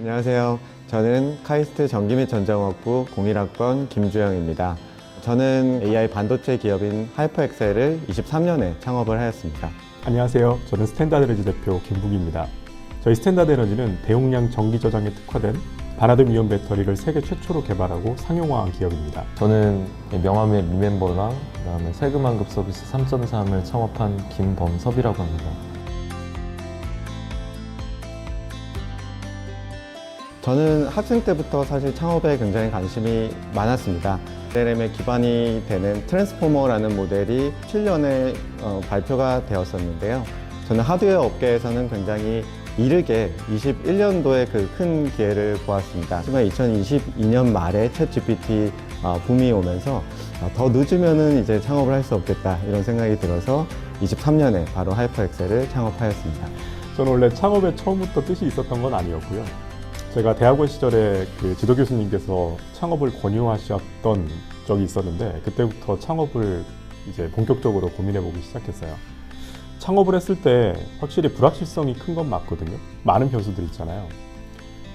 안녕하세요. 저는 카이스트 전기 및 전자공학부 01학번 김주영입니다. 저는 AI 반도체 기업인 하이퍼엑셀을 23년에 창업을 하였습니다. 안녕하세요. 저는 스탠다드 에너지 대표 김국입니다. 저희 스탠다드 에너지는 대용량 전기 저장에 특화된 바나듐 이온 배터리를 세계 최초로 개발하고 상용화한 기업입니다. 저는 명함의 리멤버랑 그다음에 세금환급 서비스 3.3을 창업한 김범섭이라고 합니다. 저는 학생 때부터 사실 창업에 굉장히 관심이 많았습니다. LLM의 기반이 되는 트랜스포머라는 모델이 7년에 어, 발표가 되었었는데요. 저는 하드웨어 업계에서는 굉장히 이르게 21년도에 그 큰 기회를 보았습니다. 하지만 2022년 말에 챗 GPT 어, 붐이 오면서 어, 더 늦으면은 이제 창업을 할 수 없겠다 이런 생각이 들어서 23년에 바로 하이퍼엑셀을 창업하였습니다. 저는 원래 창업에 처음부터 뜻이 있었던 건 아니었고요. 제가 대학원 시절에 그 지도 교수님께서 창업을 권유하셨던 적이 있었는데 그때부터 창업을 이제 본격적으로 고민해 보기 시작했어요. 창업을 했을 때 확실히 불확실성이 큰 건 맞거든요. 많은 변수들 있잖아요.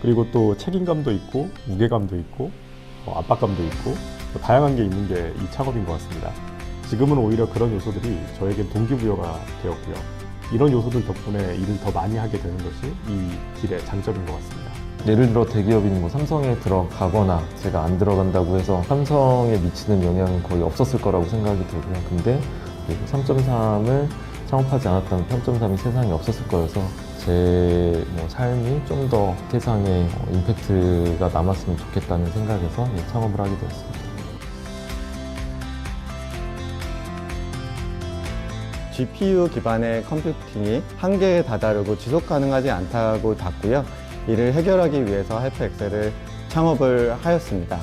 그리고 또 책임감도 있고 무게감도 있고 뭐 압박감도 있고 뭐 다양한 게 있는 게 이 창업인 것 같습니다. 지금은 오히려 그런 요소들이 저에겐 동기부여가 되었고요. 이런 요소들 덕분에 일을 더 많이 하게 되는 것이 이 길의 장점인 것 같습니다. 예를 들어 대기업인 뭐 삼성에 들어가거나 제가 안 들어간다고 해서 삼성에 미치는 영향은 거의 없었을 거라고 생각이 들고요. 근데 3.3을 창업하지 않았다면 3.3이 세상에 없었을 거여서 제 뭐 삶이 좀 더 세상에 어, 임팩트가 남았으면 좋겠다는 생각에서 예, 창업을 하게 되었습니다. GPU 기반의 컴퓨팅이 한계에 다다르고 지속 가능하지 않다고 봤고요. 이를 해결하기 위해서 하이퍼 엑셀을 창업을 하였습니다.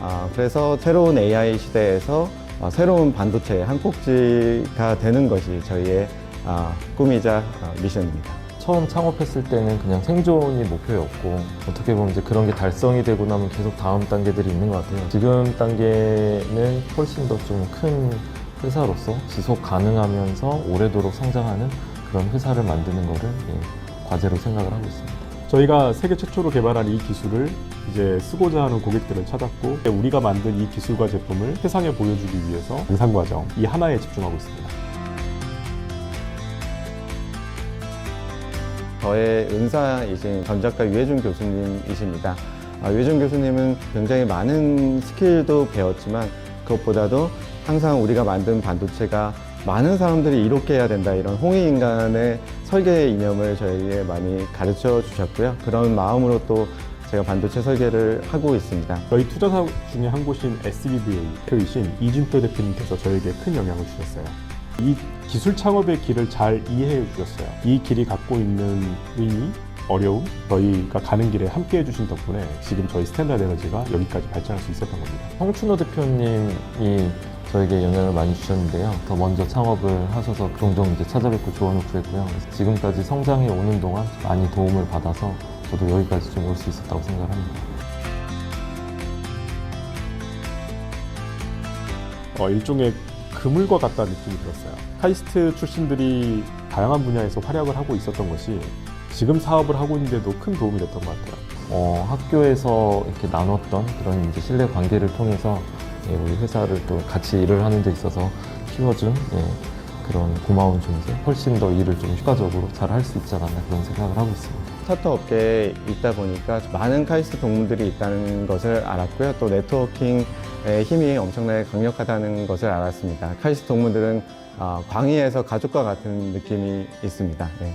아, 그래서 새로운 AI 시대에서 어, 새로운 반도체 한 꼭지가 되는 것이 저희의 아, 꿈이자 어, 미션입니다. 처음 창업했을 때는 그냥 생존이 목표였고 어떻게 보면 이제 그런 게 달성이 되고 나면 계속 다음 단계들이 있는 것 같아요. 지금 단계는 훨씬 더 좀 큰 회사로서 지속 가능하면서 오래도록 성장하는 그런 회사를 만드는 거를 예, 과제로 생각을 하고 있습니다. 저희가 세계 최초로 개발한 이 기술을 이제 쓰고자 하는 고객들을 찾았고 우리가 만든 이 기술과 제품을 세상에 보여주기 위해서 생산 과정 이 하나에 집중하고 있습니다. 저의 은사이신 전작가 유해준 교수님이십니다. 아, 유해준 교수님은 굉장히 많은 스킬도 배웠지만 그것보다도 항상 우리가 만든 반도체가 많은 사람들이 이롭게 해야 된다 이런 홍익 인간의 설계 이념을 저에게 많이 가르쳐 주셨고요. 그런 마음으로 또 제가 반도체 설계를 하고 있습니다. 저희 투자사 중에 한 곳인 SBVA 대표이신 이준표 대표님께서 저에게 큰 영향을 주셨어요. 이 기술 창업의 길을 잘 이해해 주셨어요. 이 길이 갖고 있는 의미, 어려움, 저희가 가는 길에 함께 해주신 덕분에 지금 저희 스탠다드 에너지가 여기까지 발전할 수 있었던 겁니다. 황춘호 대표님이 저에게 영향을 많이 주셨는데요. 더 먼저 창업을 하셔서 종종 이제 찾아뵙고 조언을 구했고요. 지금까지 성장해 오는 동안 많이 도움을 받아서 저도 여기까지 좀 올 수 있었다고 생각을 합니다. 어, 일종의 그물과 같다는 느낌이 들었어요. 카이스트 출신들이 다양한 분야에서 활약을 하고 있었던 것이 지금 사업을 하고 있는데도 큰 도움이 됐던 것 같아요. 어, 학교에서 이렇게 나눴던 그런 이제 신뢰 관계를 통해서 예, 우리 회사를 또 같이 일을 하는 데 있어서 키워준 예, 그런 고마운 존재, 훨씬 더 일을 좀 효과적으로 잘 할 수 있지 않았나 그런 생각을 하고 있습니다. 스타트업 업계에 있다 보니까 많은 카이스트 동문들이 있다는 것을 알았고요. 또 네트워킹의 힘이 엄청나게 강력하다는 것을 알았습니다. 카이스트 동문들은 아, 광의에서 가족과 같은 느낌이 있습니다. 네.